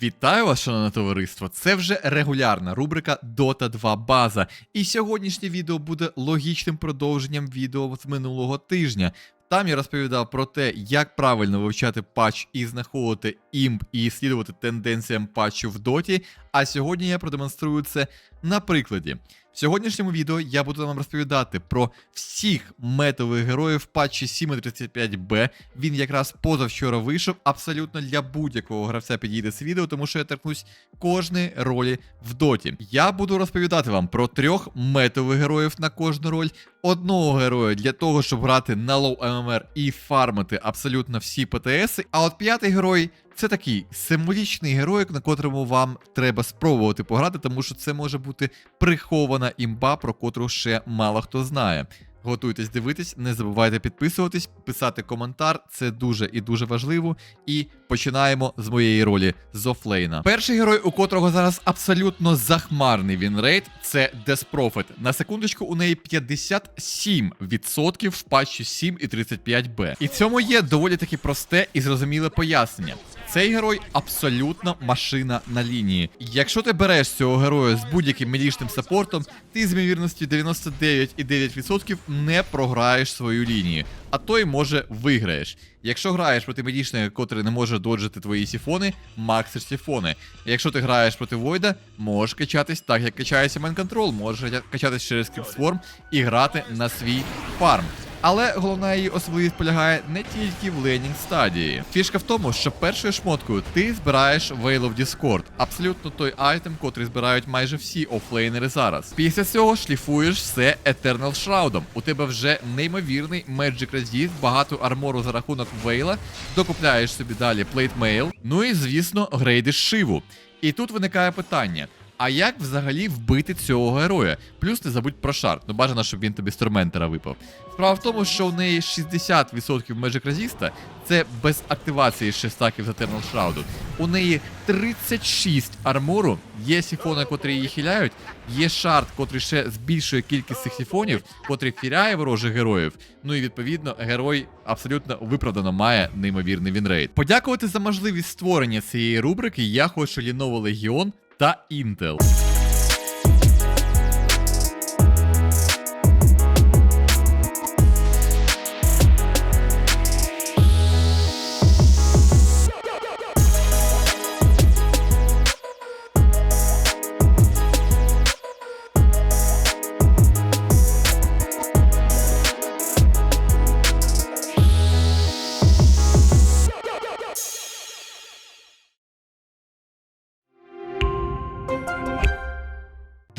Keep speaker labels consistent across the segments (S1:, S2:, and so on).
S1: Вітаю вас, шановне товариство! Це вже регулярна рубрика Dota 2 база. І сьогоднішнє відео буде логічним продовженням відео з минулого тижня. Там я розповідав про те, як правильно вивчати патч і знаходити імп і слідувати тенденціям патчу в доті. А сьогодні я продемонструю це на прикладі. В сьогоднішньому відео я буду вам розповідати про всіх метових героїв патчі 7.35b. Він якраз позавчора вийшов. Абсолютно для будь-якого гравця підійде це відео, тому що я торкнусь кожної ролі в доті. Я буду розповідати вам про трьох метових героїв на кожну роль, одного героя для того, щоб грати на лоу ММР і фармити абсолютно всі ПТС. А от п'ятий герой. Це такий символічний герой, на котрому вам треба спробувати пограти, тому що це може бути прихована імба, про котру ще мало хто знає. Готуйтесь дивитись, не забувайте підписуватись, писати коментар, це дуже і дуже важливо. І починаємо з моєї ролі з офлейна. Перший герой, у котрого зараз абсолютно захмарний вінрейт, це Death Prophet. На секундочку, у неї 57% в патчі 7 і 35Б. І цьому є доволі таки просте і зрозуміле пояснення. Цей герой абсолютно машина на лінії. Якщо ти береш цього героя з будь-яким медічним саппортом, ти з ймовірності 99,9% не програєш свою лінію, а то й може виграєш. Якщо граєш проти медичного, котрий не може доджити твої сіфони, максиш сіфони. Якщо ти граєш проти Войда, можеш качатись так, як качається Control, можеш качатись через Swarm і грати на свій фарм. Але головна її особливість полягає не тільки в лейнінг стадії. Фішка в тому, що першою шмоткою ти збираєш Veil of Discord, абсолютно той айтем, котрий збирають майже всі офлейнери зараз. Після цього шліфуєш все Eternal Shroudом. У тебе вже неймовірний Magic Resist, багато армору за рахунок Вейла, докупляєш собі далі плейтмейл. Ну і звісно, грейдиш Шиву. І тут виникає питання. А як взагалі вбити цього героя? Плюс не забудь про шарт. Ну бажано, щоб він тобі з торментера випав. Справа в тому, що у неї 60% Magic Resist, це без активації 6 стаків з Eternal Shroud. У неї 36 армору, є сіфони, котрі її хиляють, є шарт, котрий ще збільшує кількість цих сіфонів, котрий фіряє ворожих героїв. Ну і відповідно, герой абсолютно виправдано має неймовірний вінрейт. Подякувати за можливість створення цієї рубрики я хочу Lenovo Legion та Intel.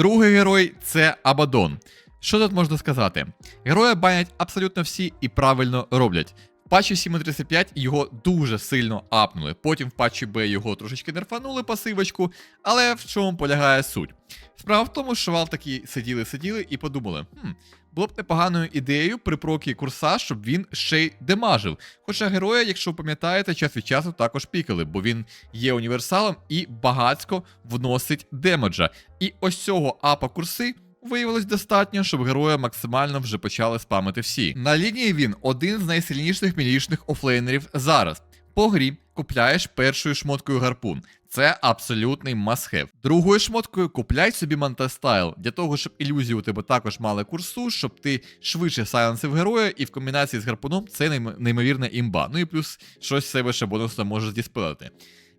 S1: Другий герой це Абадон. Що тут можна сказати? Героя банять абсолютно всі і правильно роблять. В патчі 7.35 його дуже сильно апнули. Потім в патчі Б його трошечки нерфанули пасивочку, але в чому полягає суть? Справа в тому, що Вал такі сиділи-сиділи і подумали: хм, було б непоганою ідеєю при прокі курса, щоб він ще й демажив. Хоча героя, якщо ви пам'ятаєте, час від часу також пікали, бо він є універсалом і багацько вносить демеджа. І ось цього апа курси. Виявилось достатньо, щоб героя максимально вже почали спамити всі. На лінії він один з найсильніших мілічних офлейнерів зараз. По грі купляєш першою шмоткою гарпун. Це абсолютний must-have. Другою шмоткою купляй собі мантастайл, для того, щоб ілюзії у тебе також мали курсу, щоб ти швидше сайленсив героя, і в комбінації з гарпуном це нейм- неймовірна імба. Ну і плюс щось себе ще бонусно можеш діспелити.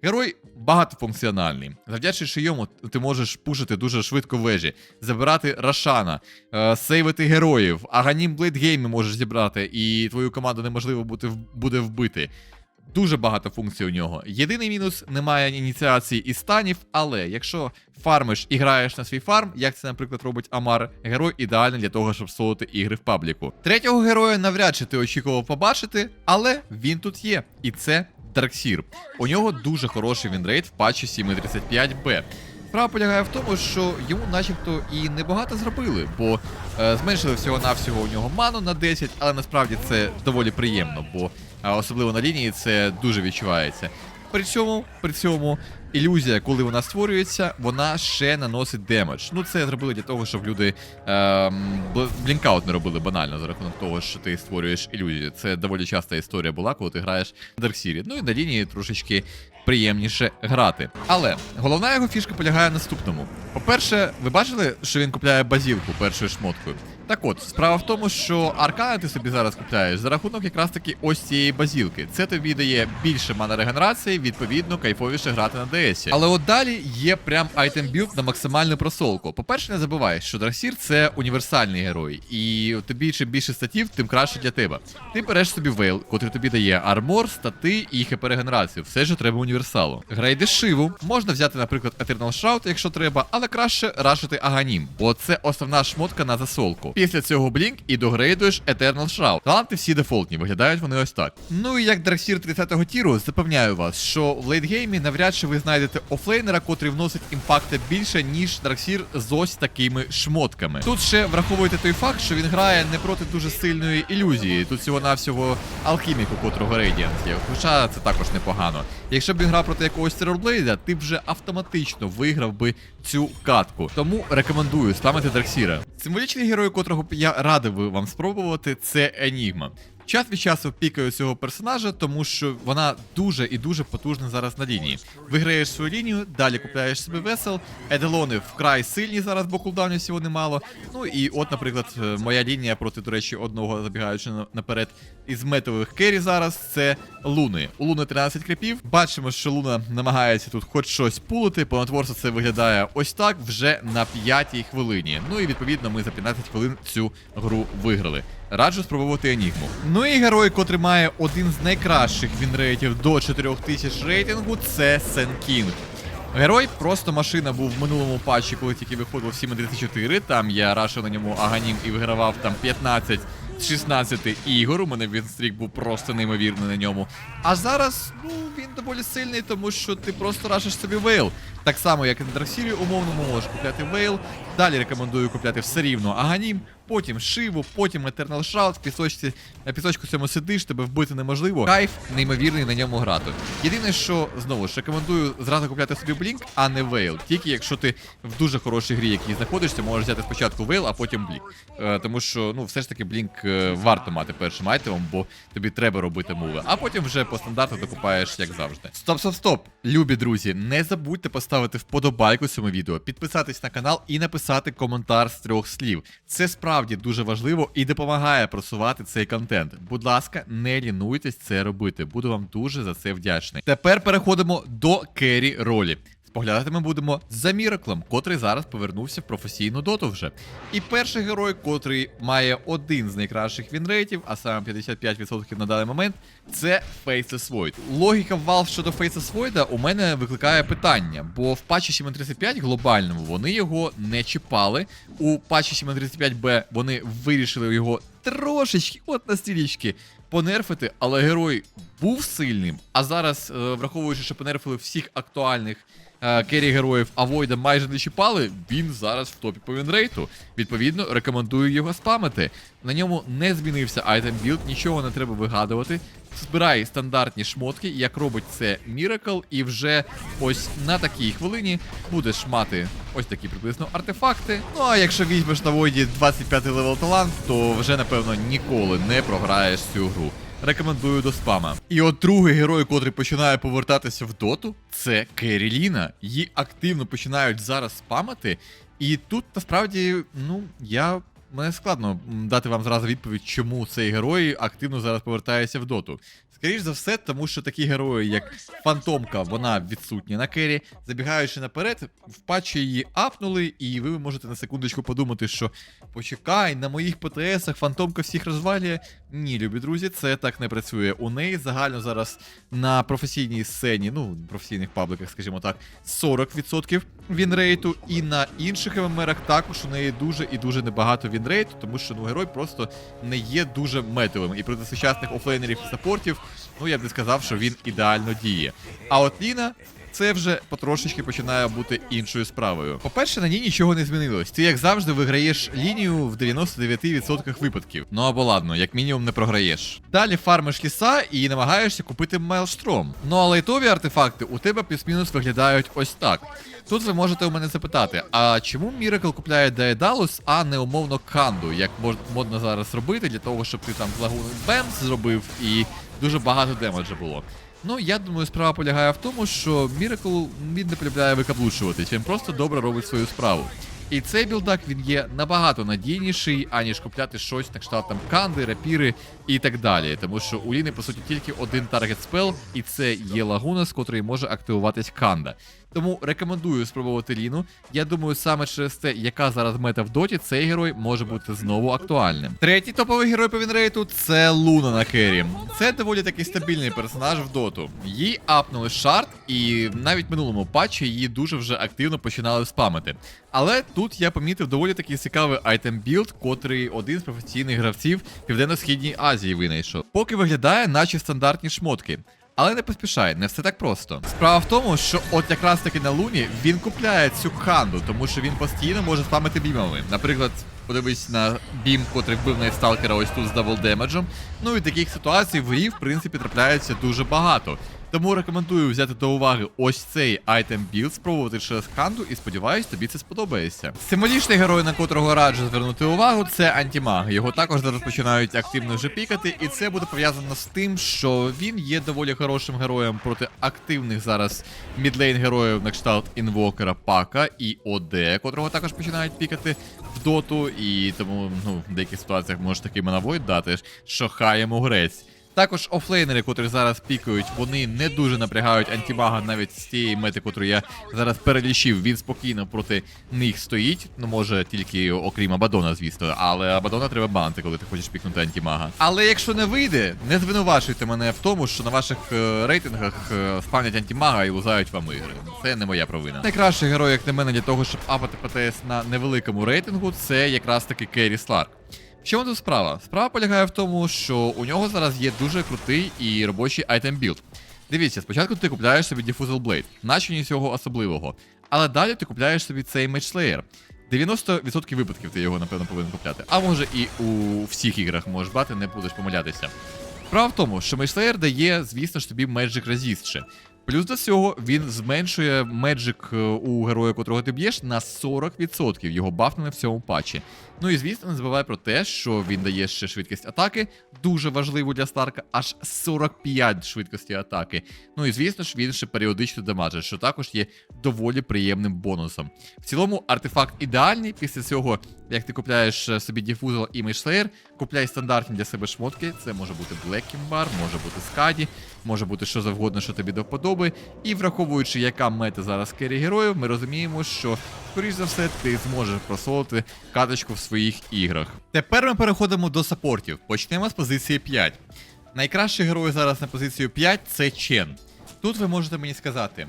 S1: Герой багатофункціональний. Завдячуючи йому, ти можеш пушити дуже швидко вежі, забирати Рошана, е, сейвити героїв, Аганім Блейдгейми можеш зібрати, і твою команду неможливо буде вбити. Дуже багато функцій у нього. Єдиний мінус немає ініціації і станів, але якщо фармиш і граєш на свій фарм, як це, наприклад, робить Амар, герой ідеальний для того, щоб солити ігри в пабліку. Третього героя навряд чи ти очікував побачити, але він тут є. І це Дарксір. У нього дуже хороший вінрейт в патчі 7.35b. Справа полягає в тому, що йому начебто і небагато зробили, бо е, зменшили всього-навсього у нього ману на 10, але насправді це доволі приємно, бо особливо на лінії це дуже відчувається. При цьому, при цьому ілюзія, коли вона створюється, вона ще наносить демедж. Ну це зробили для того, щоб люди ем, блінкаут не робили банально за рахунок того, що ти створюєш ілюзію. Це доволі часта історія була, коли ти граєш в Дарксірі. Ну і на лінії трошечки приємніше грати. Але головна його фішка полягає в наступному. По-перше, ви бачили, що він купляє базілку першою шмоткою? Так от, справа в тому, що аркани ти собі зараз купляєш за рахунок якраз таки ось цієї базілки. Це тобі дає більше мана регенерації, відповідно, кайфовіше грати на ДСі. Але от далі є прям айтем білд на максимальну просолку. По-перше, не забувай, що Драксір це універсальний герой, і тобі чим більше статів, тим краще для тебе. Ти береш собі вейл, котрий тобі дає армор, стати і хп регенерацію. Все ж треба універсалу. Грейди шиву, можна взяти, наприклад, Eternal Shroud, якщо треба, але краще рашити Аганім, бо це основна шмотка на засолку. Після цього блінк і догрейдуєш Eternal Shroud. Таланти всі дефолтні, виглядають вони ось так. Ну і як Драксір 30-го тіру, запевняю вас, що в лейтгеймі навряд чи ви знайдете офлейнера, котрий вносить імпакта більше, ніж Драксір з ось такими шмотками. Тут ще враховуйте той факт, що він грає не проти дуже сильної ілюзії. Тут всього-навсього алхіміку, котрого Radiant є. Хоча це також непогано. Якщо б він гра проти якогось Терорблейда, ти б вже автоматично виграв би цю катку. Тому рекомендую ставити Драксіра. Символічний герой, котрого я радив би вам спробувати, це Енігма. Час від часу пікаю цього персонажа, тому що вона дуже і дуже потужна зараз на лінії. Виграєш свою лінію, далі купляєш собі весел. Еделони вкрай сильні зараз, бо кулдаунів всього немало. Ну і от, наприклад, е, моя лінія проти, до речі, одного забігаючи наперед із метових кері зараз це Луни. У Луни 13 кріпів. Бачимо, що Луна намагається тут хоч щось пулити. По це виглядає ось так вже на п'ятій хвилині. Ну і відповідно ми за 15 хвилин цю гру виграли. Раджу спробувати Енігму. Ну і герой, котрий має один з найкращих вінрейтів до 4000 рейтингу, це Сен Кінг. Герой просто машина був в минулому патчі, коли тільки виходив 7.34. Там я рашив на ньому Аганім і вигравав там 15 з 16 ігор. У мене вінстрік був просто неймовірний на ньому. А зараз, ну, він доволі сильний, тому що ти просто рашиш собі вейл. Так само, як і на Драксірі, умовно можеш купляти вейл. Далі рекомендую купляти все рівно Аганім, потім Шиву, потім Eternal Shroud, пісочці, на пісочку цьому сидиш, тебе вбити неможливо. Кайф неймовірний на ньому грати. Єдине, що знову ж рекомендую зразу купляти собі Блінк, а не Вейл. Тільки якщо ти в дуже хорошій грі, якій знаходишся, можеш взяти спочатку Вейл, а потім Блінк. Е, тому що, ну, все ж таки Блінк е, варто мати першим айтемом, бо тобі треба робити муви. А потім вже по стандарту докупаєш, як завжди. Стоп, стоп, стоп! Любі друзі, не забудьте поставити вподобайку цьому відео, підписатись на канал і написати коментар з трьох слів. Це справді дуже важливо і допомагає просувати цей контент. Будь ласка, не лінуйтесь це робити. Буду вам дуже за це вдячний. Тепер переходимо до керрі ролі. Споглядати ми будемо за Міраклом, котрий зараз повернувся в професійну доту вже. І перший герой, котрий має один з найкращих вінрейтів, а саме 55% на даний момент, це Faceless Void. Логіка Valve щодо Faceless Void у мене викликає питання, бо в патчі 7.35 глобальному вони його не чіпали. У патчі 7.35b вони вирішили його трошечки, от на стілічки, понерфити, але герой був сильним. А зараз, е, враховуючи, що понерфили всіх актуальних е, керрі героїв, а Войда майже не чіпали, він зараз в топі по вінрейту. Відповідно, рекомендую його спамити. На ньому не змінився айтем білд, нічого не треба вигадувати. Збирай стандартні шмотки, як робить це Miracle, і вже ось на такій хвилині будеш мати ось такі приблизно артефакти. Ну а якщо візьмеш на Войді 25 левел талант, то вже напевно ніколи не програєш цю гру. Рекомендую до спама. І от другий герой, котрий починає повертатися в доту, це Керіліна. Її активно починають зараз спамити. І тут насправді, ну, я. Мене складно дати вам зразу відповідь, чому цей герой активно зараз повертається в доту. Скоріш за все, тому що такі герої, як Фантомка, вона відсутня на кері. Забігаючи наперед, в патчі її апнули, і ви можете на секундочку подумати, що почекай, на моїх ПТСах Фантомка всіх розвалює. Ні, любі друзі, це так не працює. У неї загально зараз на професійній сцені, ну, професійних пабликах, скажімо так, 40% вінрейту, і на інших ММРах також у неї дуже і дуже небагато вінрейту, тому що ну герой просто не є дуже метовим. І проти сучасних офлейнерів і саппортів, ну я б не сказав, що він ідеально діє. А от Ліна. Це вже потрошечки починає бути іншою справою. По-перше, на ній нічого не змінилось. Ти, як завжди, виграєш лінію в 99% випадків. Ну або ладно, як мінімум не програєш. Далі фармиш ліса і намагаєшся купити Майлштром. Ну а лайтові артефакти у тебе плюс-мінус виглядають ось так. Тут ви можете у мене запитати, а чому Міракл купляє Daedalus, а не умовно Канду, як модно зараз робити, для того, щоб ти там Лагун Бемс зробив і дуже багато демеджа було. Ну, я думаю, справа полягає в тому, що Міракл він не полюбляє викаблучуватись, він просто добре робить свою справу. І цей білдак він є набагато надійніший, аніж купляти щось на кшталт там канди, рапіри і так далі. Тому що у Ліни, по суті, тільки один таргет спел, і це є лагуна, з котрої може активуватись канда. Тому рекомендую спробувати Ліну. Я думаю, саме через те, яка зараз мета в доті, цей герой може бути знову актуальним. Третій топовий герой по вінрейту це Луна на Кері. Це доволі такий стабільний персонаж в доту. Їй апнули шарт, і навіть в минулому патчі її дуже вже активно починали спамити. Але тут я помітив доволі такий цікавий айтем білд, котрий один з професійних гравців Південно-Східній Азії винайшов. Поки виглядає, наче стандартні шмотки. Але не поспішай, не все так просто. Справа в тому, що от якраз таки на луні він купляє цю ханду, тому що він постійно може спамити бімами. Наприклад, подивись на бім, котрий вбив найсталкера ось тут з даблдемеджем. Ну і таких ситуацій в грі, в принципі, трапляється дуже багато. Тому рекомендую взяти до уваги ось цей айтем білд, спробувати через ханду і сподіваюсь, тобі це сподобається. Символічний герой, на котрого раджу звернути увагу, це антімаг. Його також зараз починають активно вже пікати, і це буде пов'язано з тим, що він є доволі хорошим героєм проти активних зараз мідлейн героїв на кшталт інвокера Пака і ОД, котрого також починають пікати в доту, і тому ну, в деяких ситуаціях може такий монавойд дати, що хай йому грець. Також офлейнери, котрі зараз пікають, вони не дуже напрягають антимага навіть з тієї мети, котру я зараз перелічив. Він спокійно проти них стоїть. Ну може тільки окрім Абадона, звісно. Але Абадона треба банти, коли ти хочеш пікнути антимага. Але якщо не вийде, не звинувачуйте мене в тому, що на ваших е, рейтингах е, спавнять антимага і лузають вам ігри. Це не моя провина. Найкращий герой, як на мене, для того, щоб апати ПТС на невеликому рейтингу, це якраз таки Керрі Сларк. В чому тут справа? Справа полягає в тому, що у нього зараз є дуже крутий і робочий айтем білд. Дивіться, спочатку ти купляєш собі Diffusal Blade, наче нічого особливого. Але далі ти купляєш собі цей Slayer. 90% випадків ти його, напевно, повинен купляти. А може і у всіх іграх можеш брати, не будеш помилятися. Справа в тому, що Slayer дає, звісно ж, тобі Magic Resist ще. Плюс до цього він зменшує е, у героя, котрого ти б'єш, на 40%. Його бафнули в цьому патчі. Ну і звісно, не забувай про те, що він дає ще швидкість атаки, дуже важливу для Старка, аж 45 швидкості атаки. Ну і звісно ж, він ще періодично дамажить, що також є доволі приємним бонусом. В цілому, артефакт ідеальний. Після цього, як ти купляєш е, собі Diffusal і Mage купляй стандартні для себе шмотки. Це може бути Black може бути Скаді, може бути що завгодно, що тобі до вподоби. І враховуючи, яка мета зараз керрі героїв, ми розуміємо, що, скоріш за все, ти зможеш просолити каточку в своїх іграх. Тепер ми переходимо до саппортів. Почнемо з позиції 5. Найкращий герой зараз на позицію 5 це Чен. Тут ви можете мені сказати,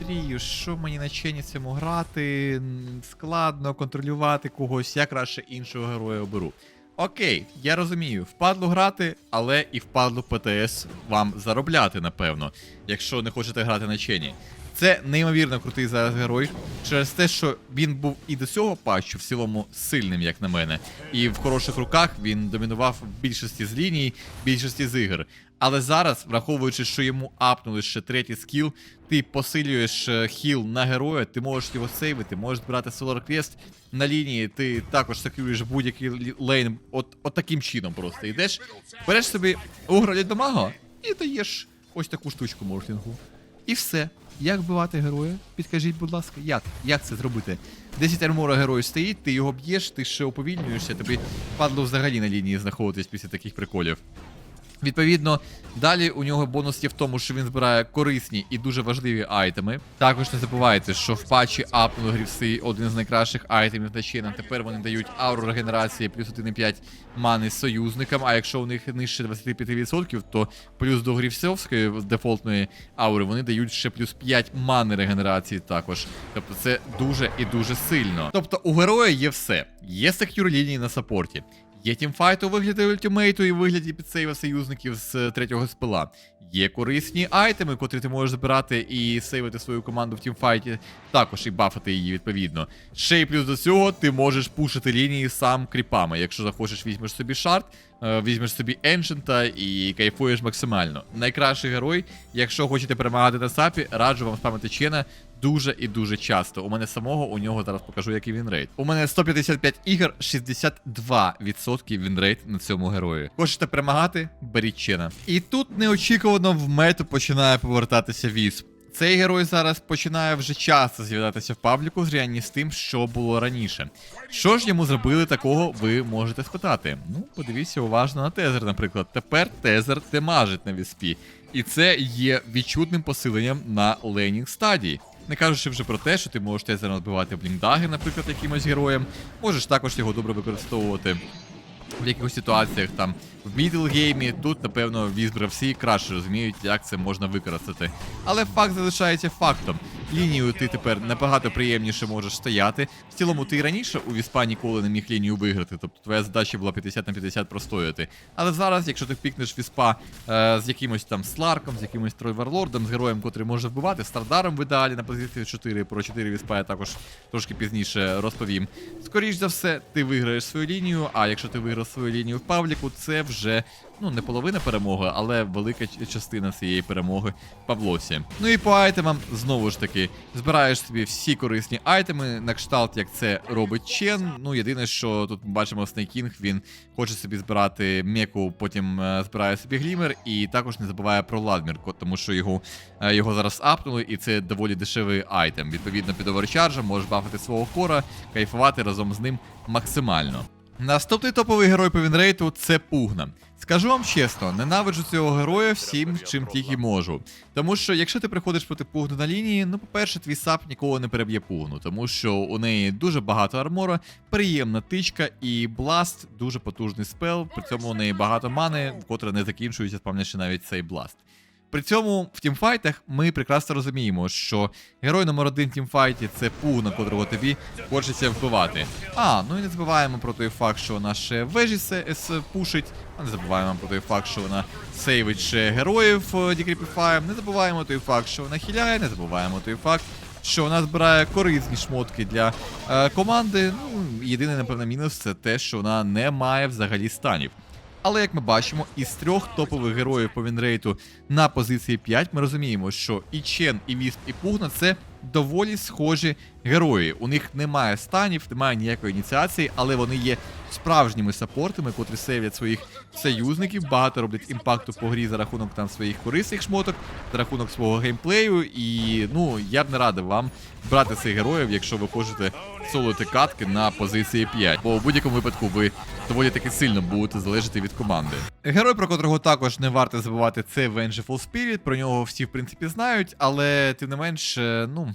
S1: Андрію, що мені на Чені цьому грати? Складно контролювати когось, я краще іншого героя оберу. Окей, я розумію, впадло грати, але і впадло ПТС вам заробляти, напевно, якщо не хочете грати на Чені. Це неймовірно крутий зараз герой через те, що він був і до цього патчу в цілому сильним, як на мене. І в хороших руках він домінував в більшості з ліній, більшості з ігор. Але зараз, враховуючи, що йому апнули ще третій скіл, ти посилюєш е, хіл на героя, ти можеш його сейвити, можеш збирати Solar Quest на лінії, ти також секюриш будь-який лейн. От, от таким чином просто йдеш, береш собі угралі до мага і даєш ось таку штучку морфінгу. І все. Як вбивати героя? Підкажіть, будь ласка, як? Як це зробити? 10 армора герой стоїть, ти його б'єш, ти ще уповільнюєшся, тобі падло взагалі на лінії знаходитись після таких приколів. Відповідно, далі у нього бонус є в тому, що він збирає корисні і дуже важливі айтеми. Також не забувайте, що в патчі апнули грівси один з найкращих айтемів на Чена. Тепер вони дають ауру регенерації плюс 1,5 мани союзникам. А якщо у них нижче 25%, то плюс до грівсовської дефолтної аури вони дають ще плюс 5 мани регенерації також. Тобто це дуже і дуже сильно. Тобто у героя є все. Є секюр лінії на саппорті. Є тімфайт у вигляді ультимейту і вигляді підсейва союзників з е, третього спила. Є корисні айтеми, котрі ти можеш збирати і сейвити свою команду в тімфайті, також і бафати її відповідно. Ще й плюс до цього ти можеш пушити лінії сам кріпами. Якщо захочеш, візьмеш собі шарт, е, візьмеш собі еншента і кайфуєш максимально. Найкращий герой, якщо хочете перемагати на сапі, раджу вам спамити чена, дуже і дуже часто. У мене самого у нього зараз покажу, який він рейд. У мене 155 ігор, 62% він рейд на цьому герої. Хочете перемагати? Беріть чена. І тут неочікувано в мету починає повертатися вісп. Цей герой зараз починає вже часто з'являтися в пабліку в зрівнянні з тим, що було раніше. Що ж йому зробили такого, ви можете спитати. Ну, подивіться уважно на тезер, наприклад. Тепер тезер демажить на віспі. І це є відчутним посиленням на лейнінг стадії. Не кажучи вже про те, що ти можеш тезером надбивати бліндаги, наприклад, якимось героєм. Можеш також його добре використовувати в якихось ситуаціях там в мідлгеймі. Тут, напевно, візбравці краще розуміють, як це можна використати. Але факт залишається фактом. Лінію ти тепер набагато приємніше можеш стояти. В цілому, ти і раніше у Віспа ніколи не міг лінію виграти, тобто твоя задача була 50 на 50 простояти. Але зараз, якщо ти впікнеш Віспа е, з якимось там Сларком, з якимось Тройварлордом, з героєм, котрий може вбивати, Стардаром в ідеалі на позиції 4, про 4 Віспа я також трошки пізніше розповім. Скоріш за все, ти виграєш свою лінію, а якщо ти виграв свою лінію в Павліку, це вже ну не половина перемоги, але велика частина цієї перемоги Павлосі. Ну і по айтемам, знову ж таки, збираєш собі всі корисні айтеми, на кшталт, як це робить Чен. Ну, єдине, що тут ми бачимо Снейкінг, він хоче собі збирати меку, потім е, збирає собі глімер, і також не забуває про Ладмір, тому що його, е, його зараз апнули, і це доволі дешевий айтем. Відповідно, під оверчаржем можеш бафати свого кора, кайфувати разом з ним максимально. Наступний топовий герой по вінрейту це Пугна. Скажу вам чесно, ненавиджу цього героя всім, чим тільки можу. Тому що якщо ти приходиш проти Пугну на лінії, ну по-перше, твій сап ніколи не переб'є Пугну, тому що у неї дуже багато армора, приємна тичка і бласт дуже потужний спел. При цьому у неї багато мани, котре не закінчується, спавнячи навіть цей бласт. При цьому в тімфайтах ми прекрасно розуміємо, що герой номер один в тімфайті це пугна, котрого тобі хочеться вбивати. А, ну і не забуваємо про той факт, що вона ще вежі с- пушить. А не забуваємо про той факт, що вона сейвить ще героїв е, декріпіфаєм. Не забуваємо той факт, що вона хіляє, не забуваємо той факт. Що вона збирає корисні шмотки для е, команди. Ну, єдиний, напевно, мінус це те, що вона не має взагалі станів. Але як ми бачимо, із трьох топових героїв по вінрейту на позиції 5 ми розуміємо, що і Чен, і Вісп, і Пугна це доволі схожі герої. У них немає станів, немає ніякої ініціації, але вони є справжніми саппортами, котрі сейвлять своїх союзників, багато роблять імпакту по грі за рахунок там своїх корисних шмоток, за рахунок свого геймплею. І ну я б не радив вам брати цих героїв, якщо ви хочете солити катки на позиції 5. Бо в будь-якому випадку ви доволі таки сильно будете залежати від команди. Герой, про котрого також не варто забувати, це Vengeful Spirit. Про нього всі в принципі знають, але тим не менш, е, ну.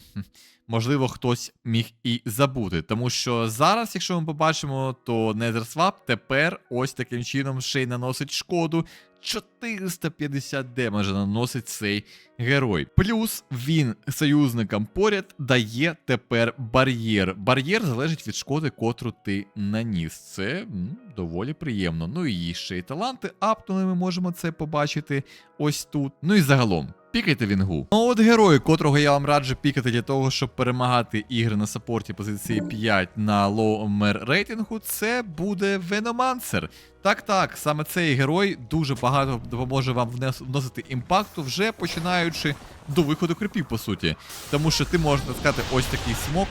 S1: Можливо, хтось міг і забути, тому що зараз, якщо ми побачимо, то NetherSwap тепер ось таким чином ще й наносить шкоду. 450 демеджа наносить цей герой. Плюс він союзникам поряд дає тепер бар'єр. Бар'єр залежить від шкоди, котру ти наніс. Це м, доволі приємно. Ну і ще й таланти апнули, ми можемо це побачити ось тут. Ну і загалом. Пікайте вінгу. Ну от герой, котрого я вам раджу пікати для того, щоб перемагати ігри на саппорті позиції 5 на лоу-мер рейтингу, це буде Веномансер. Так, так, саме цей герой дуже багато допоможе вам вносити імпакту, вже починаючи до виходу крипів, по суті. Тому що ти можеш натискати ось такий смок,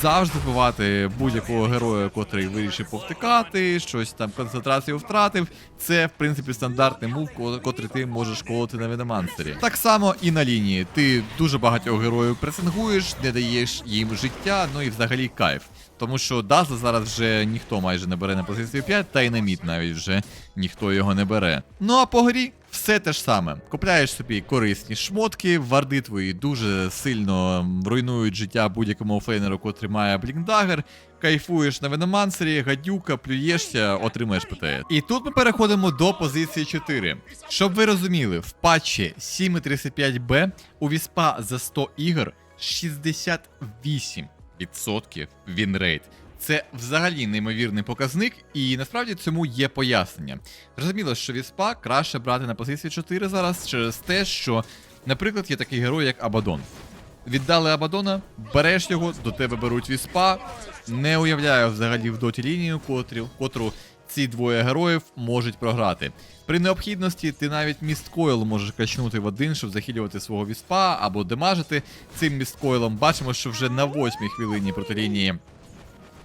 S1: завжди вбивати будь-якого героя, котрий вирішив повтикати, щось там концентрацію втратив. Це, в принципі, стандартний мув, котрий ти можеш колоти на Веномансері. Так само і на лінії. Ти дуже багатьох героїв пресингуєш, не даєш їм життя, ну і взагалі кайф. Тому що Дазла зараз вже ніхто майже не бере на позицію 5, та й на мід навіть вже ніхто його не бере. Ну а по грі все те ж саме. Купляєш собі корисні шмотки, варди твої дуже сильно руйнують життя будь-якому офлейнеру, котрий має блінкдагер. Кайфуєш на Веномансері, гадюка, плюєшся, отримаєш ПТС. І тут ми переходимо до позиції 4. Щоб ви розуміли, в патчі 7.35B у Віспа за 100 ігор 68 відсотків вінрейт. Це взагалі неймовірний показник, і насправді цьому є пояснення. Зрозуміло, що Віспа краще брати на позиції 4 зараз через те, що, наприклад, є такий герой, як Абадон. Віддали Абадона, береш його, до тебе беруть Віспа. Не уявляю взагалі в доті лінію, котру, котру ці двоє героїв можуть програти. При необхідності ти навіть місткойл можеш качнути в один, щоб захилювати свого віспа або демажити цим місткойлом. Бачимо, що вже на восьмій хвилині проти лінії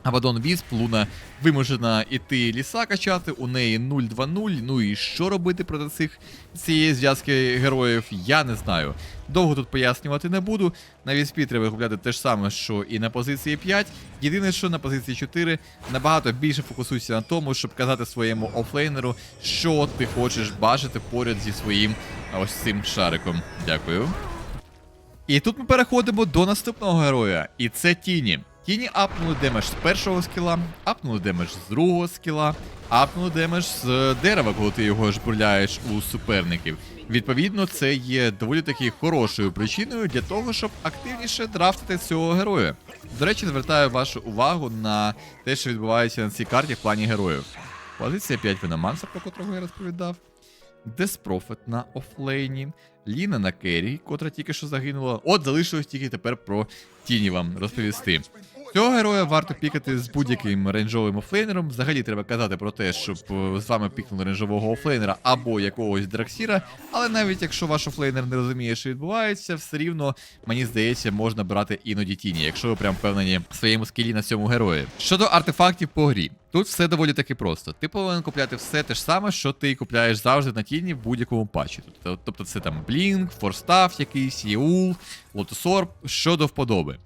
S1: Абадон Вісп, Луна вимушена іти ліса качати, у неї 0-2-0. Ну і що робити проти цих цієї зв'язки героїв, я не знаю. Довго тут пояснювати не буду. На віспі треба гуляти те ж саме, що і на позиції 5. Єдине, що на позиції 4 набагато більше фокусуйся на тому, щоб казати своєму офлейнеру, що ти хочеш бачити поряд зі своїм ось цим шариком. Дякую. І тут ми переходимо до наступного героя, і це Тіні. Тіні апнули демедж з першого скіла, апнули демедж з другого скіла, апнули демедж з дерева, коли ти його жбурляєш у суперників. Відповідно, це є доволі таки хорошою причиною для того, щоб активніше драфтити цього героя. До речі, звертаю вашу увагу на те, що відбувається на цій карті в плані героїв. Позиція 5 Веноманса, про котрого я розповідав. Деспрофет на офлейні, Ліна на керрі, котра тільки що загинула. От залишилось тільки тепер про тіні вам розповісти. Цього героя варто пікати з будь-яким рейнджовим офлейнером. Взагалі треба казати про те, щоб е, з вами пікнули рейнджового офлейнера або якогось драксіра. Але навіть якщо ваш офлейнер не розуміє, що відбувається, все рівно, мені здається, можна брати іноді тіні, якщо ви прям впевнені в своєму скілі на цьому герої. Щодо артефактів по грі. Тут все доволі таки просто. Ти повинен купляти все те ж саме, що ти купляєш завжди на тіні в будь-якому патчі. Тобто, тобто це там Blink, Форстав якийсь, Єул, Лотосорб, що до вподоби.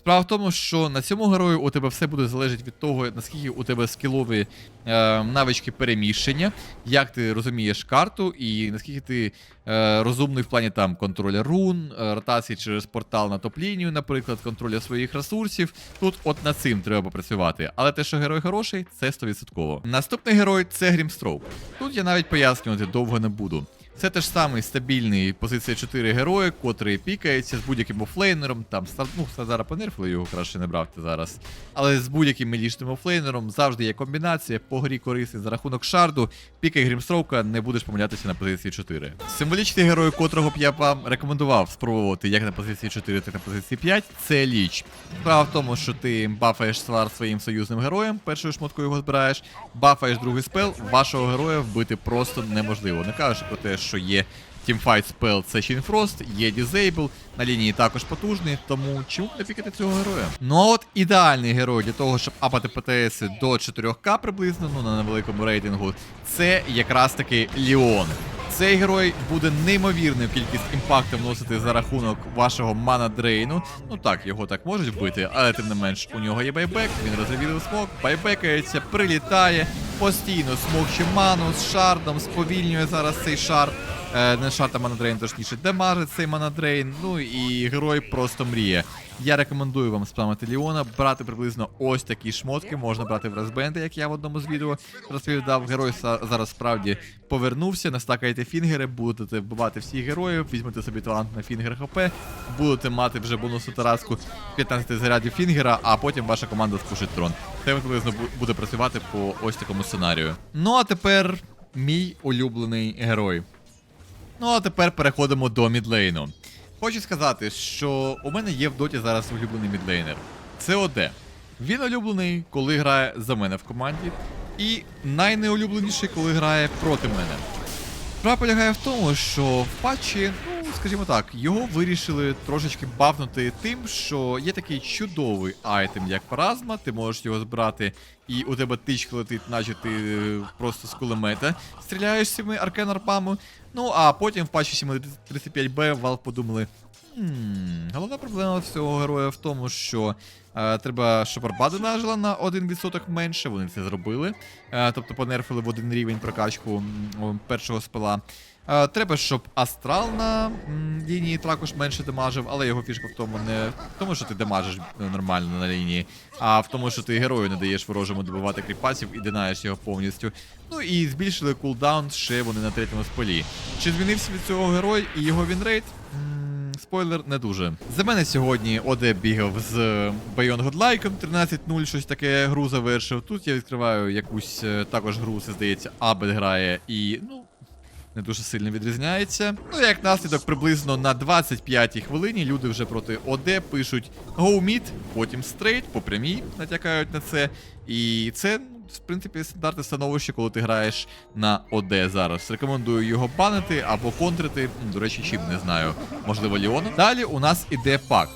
S1: Справа в тому, що на цьому герою у тебе все буде залежати від того, наскільки у тебе скілові е, навички переміщення, як ти розумієш карту, і наскільки ти е, розумний в плані там контроля рун, е, ротації через портал на топ-лінію, наприклад, контроля своїх ресурсів. Тут от над цим треба попрацювати. Але те, що герой хороший, це 100%. Наступний герой це Грімстроук. Тут я навіть пояснювати довго не буду. Це теж самий стабільний позиція 4 герої, котрий пікається з будь-яким офлейнером. Там ну, зараз понерфили його краще не брати зараз. Але з будь-яким мілічним офлейнером завжди є комбінація по грі корисний за рахунок шарду. Пікай Грімстроука, не будеш помилятися на позиції 4. Символічний герой, котрого б я вам рекомендував спробувати як на позиції 4, так і на позиції 5, це ліч. Справа в тому, що ти бафаєш свар своїм союзним героєм, першою шмоткою його збираєш, бафаєш другий спел, вашого героя вбити просто неможливо. Не кажучи про те, що є Teamfight спел це Chainfrost, є Disable, на лінії також потужний, тому чому б не пікати цього героя? Ну а от ідеальний герой для того, щоб апати ПТС до 4К приблизно, ну на невеликому рейтингу, це якраз таки Ліон. Цей герой буде неймовірну кількість імпакту вносити за рахунок вашого мана дрейну. Ну так, його так можуть вбити, але тим не менш у нього є байбек, він розвілив смок, байбекається, прилітає, постійно смокче ману з шардом, сповільнює зараз цей шар. Е, не шарта манадрейн, точніше, демажить цей манадрейн. Ну і герой просто мріє. Я рекомендую вам спамити Ліона, брати приблизно ось такі шмотки, можна брати в розбенди, як я в одному з відео розповідав. Герой зараз справді повернувся, настакаєте фінгери, будете вбивати всіх героїв, візьмете собі талант на фінгер ХП, будете мати вже бонусу таразку 15 зарядів фінгера, а потім ваша команда спушить трон. Це приблизно буде працювати по ось такому сценарію. Ну а тепер мій улюблений герой. Ну а тепер переходимо до мідлейну. Хочу сказати, що у мене є в доті зараз улюблений мідлейнер. Це ОД. Він улюблений, коли грає за мене в команді, і найнеулюбленіший, коли грає проти мене. Справа полягає в тому, що в патчі, ну скажімо так, його вирішили трошечки бафнути тим, що є такий чудовий айтем, як паразма, ти можеш його збирати, і у тебе тичка летить, наче ти е, просто з кулемета стріляєш цими аркен-арпами. Ну а потім в патчі 735Б Valve подумали. «Хм, головна проблема всього героя в тому, що треба, щоб арбада нажила на 1% менше, вони це зробили. Е, тобто понерфили в один рівень прокачку першого спела. Е, треба, щоб астрал на лінії також менше демажив, але його фішка в тому не в тому, що ти демажиш е, нормально на лінії, а в тому, що ти герою не даєш ворожому добивати кріпасів і динаєш його повністю. Ну і збільшили кулдаун ще вони на третьому сполі. Чи змінився від цього герой і його вінрейт? Спойлер, не дуже. За мене сьогодні Оде бігав з Байон Годлайком 13-0, щось таке гру завершив. Тут я відкриваю якусь е, також гру, це здається, Абет грає і, ну. Не дуже сильно відрізняється. Ну, як наслідок, приблизно на 25-й хвилині люди вже проти ОД пишуть Go mid, потім straight, по прямій натякають на це. І це в принципі, стандартне становище, коли ти граєш на ОД зараз. Рекомендую його банити або контрити. До речі, чим не знаю. Можливо, Ліоном. Далі у нас іде пак.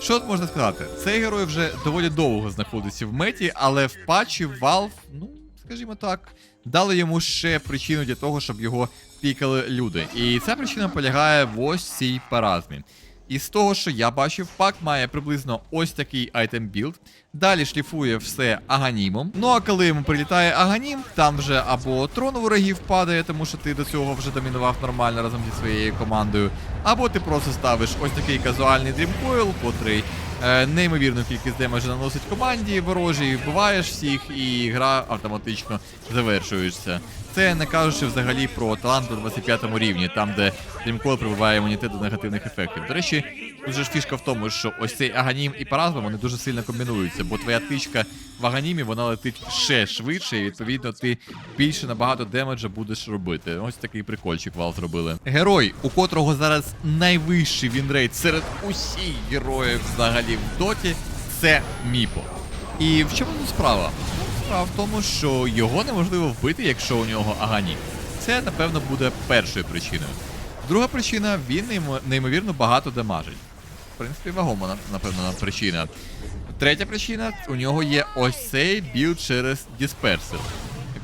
S1: Що можна сказати? Цей герой вже доволі довго знаходиться в меті, але в патчі Valve, ну, скажімо так, дали йому ще причину для того, щоб його пікали люди. І ця причина полягає в ось цій паразмі. І з того, що я бачив, пак має приблизно ось такий айтем білд. Далі шліфує все аганімом. Ну а коли йому прилітає аганім, там вже або трон ворогів падає, тому що ти до цього вже домінував нормально разом зі своєю командою, або ти просто ставиш ось такий казуальний дрімкойл, котрий е, неймовірну кількість демеджа наносить команді ворожій, вбиваєш всіх, і гра автоматично завершується. Це не кажучи взагалі про талант до 25 рівні, там де Дрімкойл прибуває імунітет до негативних ефектів. До речі, тут же ж фішка в тому, що ось цей аганім і паразма вони дуже сильно комбінуються, бо твоя тичка в аганімі вона летить ще швидше, і відповідно ти більше набагато демеджа будеш робити. Ось такий прикольчик вал зробили. Герой, у котрого зараз найвищий вінрейт серед усіх героїв взагалі в доті, це Міпо. І в чому тут справа? Справа в тому, що його неможливо вбити, якщо у нього агані. Це, напевно, буде першою причиною. Друга причина він неймовірно багато дамажить. В принципі, вагома, на- напевно, причина. Третя причина у нього є ось цей білд через дисперсер,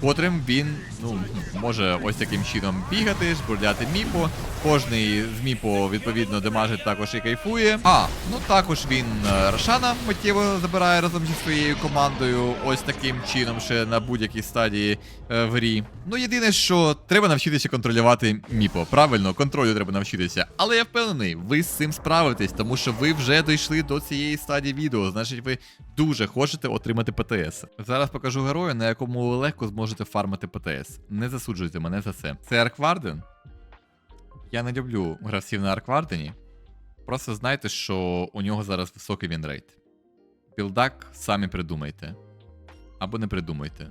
S1: котрим він ну, може ось таким чином бігати, жбурляти міпо. Кожний з міпо, відповідно, демажить також і кайфує. А, ну також він е, Рошана миттєво забирає разом зі своєю командою, ось таким чином, ще на будь-якій стадії е, в грі. Ну, єдине, що треба навчитися контролювати міпо. Правильно, контролю треба навчитися. Але я впевнений, ви з цим справитесь, тому що ви вже дійшли до цієї стадії відео. Значить, ви дуже хочете отримати ПТС. Зараз покажу героя, на якому ви легко зможете фармити ПТС. Не засуджуйте мене за це. Це Аркварден. Я не люблю гравців на Арквардені. Просто знайте, що у нього зараз високий вінрейт. Білдак самі придумайте. Або не придумайте.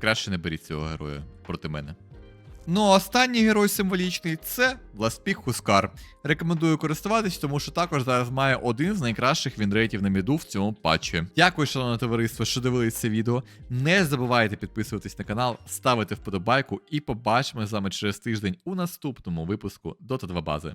S1: Краще не беріть цього героя проти мене. Ну, а останній герой символічний це Власпіх Хускар. Рекомендую користуватись, тому що також зараз має один з найкращих вінрейтів на міду в цьому патчі. Дякую, шановне товариство, що дивились це відео. Не забувайте підписуватись на канал, ставити вподобайку і побачимо з вами через тиждень у наступному випуску Dota 2 бази.